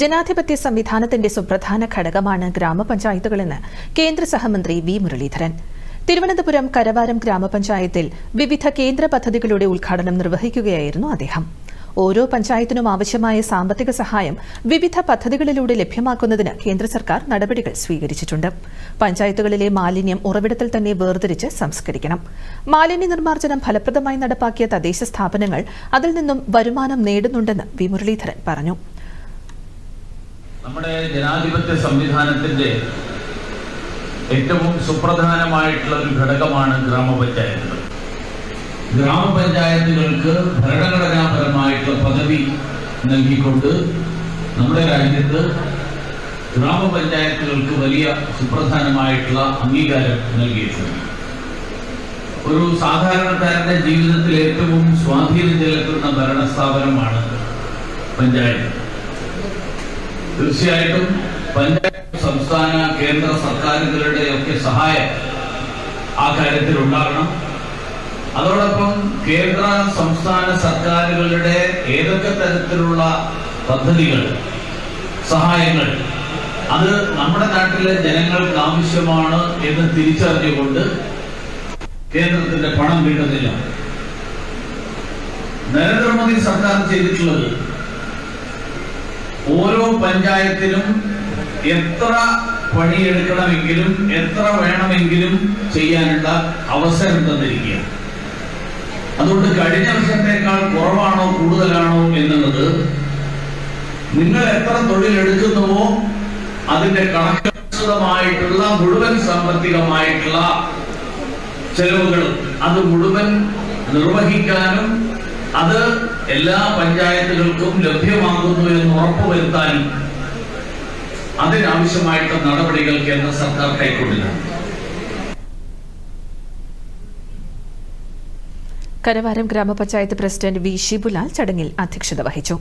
ജനാധിപത്യ സംവിധാനത്തിന്റെ സുപ്രധാന ഘടകമാണ് ഗ്രാമപഞ്ചായത്തുകളെന്ന് കേന്ദ്ര സഹമന്ത്രി വി മുരളീധരൻ. തിരുവനന്തപുരം കരവാരം ഗ്രാമപഞ്ചായത്തിൽ വിവിധ കേന്ദ്ര പദ്ധതികളുടെ ഉദ്ഘാടനം നിർവഹിക്കുകയായിരുന്നു അദ്ദേഹം. ഓരോ പഞ്ചായത്തിനും ആവശ്യമായ സാമ്പത്തിക സഹായം വിവിധ പദ്ധതികളിലൂടെ ലഭ്യമാക്കുന്നതിന് കേന്ദ്ര സർക്കാർ നടപടികൾ സ്വീകരിച്ചിട്ടുണ്ട്. പഞ്ചായത്തുകളിലെ മാലിന്യം ഉറവിടത്തിൽ തന്നെ വേർതിരിച്ച് സംസ്കരിക്കണം. മാലിന്യ നിർമ്മാർജനം ഫലപ്രദമായി നടപ്പാക്കിയ തദ്ദേശ സ്ഥാപനങ്ങൾ അതിൽ നിന്നും വരുമാനം നേടുന്നുണ്ടെന്ന് വി മുരളീധരൻ പറഞ്ഞു. നമ്മുടെ ജനാധിപത്യ സംവിധാനത്തിന്റെ ഏറ്റവും സുപ്രധാനമായിട്ടുള്ള ഒരു ഘടകമാണ് ഗ്രാമപഞ്ചായത്തുകൾ. ഗ്രാമപഞ്ചായത്തുകൾക്ക് ഭരണഘടനാപരമായിട്ടുള്ള പദവി നൽകിക്കൊണ്ട് നമ്മുടെ രാജ്യത്ത് ഗ്രാമപഞ്ചായത്തുകൾക്ക് വലിയ സുപ്രധാനമായിട്ടുള്ള അംഗീകാരം നൽകിയിട്ടുണ്ട്. ഒരു സാധാരണക്കാരന്റെ ജീവിതത്തിൽ ഏറ്റവും സ്വാധീനം ചെലുത്തുന്ന ഭരണസ്ഥാപനമാണ് പഞ്ചായത്ത്. തീർച്ചയായിട്ടും പഞ്ചായത്ത് സംസ്ഥാന കേന്ദ്ര സർക്കാരുകളുടെ ഒക്കെ സഹായം ആ കാര്യത്തിൽ ഉണ്ടാകണം അതോടൊപ്പം കേന്ദ്ര സംസ്ഥാന സർക്കാരുകളുടെ ഏതൊക്കെ തരത്തിലുള്ള പദ്ധതികൾ സഹായങ്ങൾ അത് നമ്മുടെ നാട്ടിലെ ജനങ്ങൾക്ക് ആവശ്യമാണ് എന്ന് തിരിച്ചറിഞ്ഞുകൊണ്ട് കേന്ദ്രത്തിന്റെ പണം കിട്ടുന്നില്ല നരേന്ദ്രമോദി സർക്കാർ ചെയ്തിട്ടുള്ളത് ഓരോ പഞ്ചായത്തിലും എത്ര പണിയെടുക്കണമെങ്കിലും എത്ര വേണമെങ്കിലും ചെയ്യാനുള്ള അവസരം തന്നിരിക്കുക അതുകൊണ്ട് കഴിഞ്ഞ വർഷത്തേക്കാൾ കുറവാണോ കൂടുതലാണോ എന്നുള്ളത് നിങ്ങൾ എത്ര തൊഴിലെടുക്കുന്നുവോ അതിന്റെ കണക്കനുസൃതമായിട്ടുള്ള മുഴുവൻ സാമ്പത്തികമായിട്ടുള്ള ചെലവുകൾ അത് മുഴുവൻ നിർവഹിക്കാനും അത് എല്ലാ പഞ്ചായത്തുകൾക്കും ലഭ്യമാകുന്നു എന്ന് ഉറപ്പുവരുത്താൻ അതിനാവശ്യമായിട്ടുള്ള നടപടികൾ കേന്ദ്ര സർക്കാർ കൈക്കൊണ്ടില്ല. കരവാരം ഗ്രാമപഞ്ചായത്ത് പ്രസിഡന്റ് വി. ഷിബുലാൽ ചടങ്ങിൽ അധ്യക്ഷത വഹിച്ചു.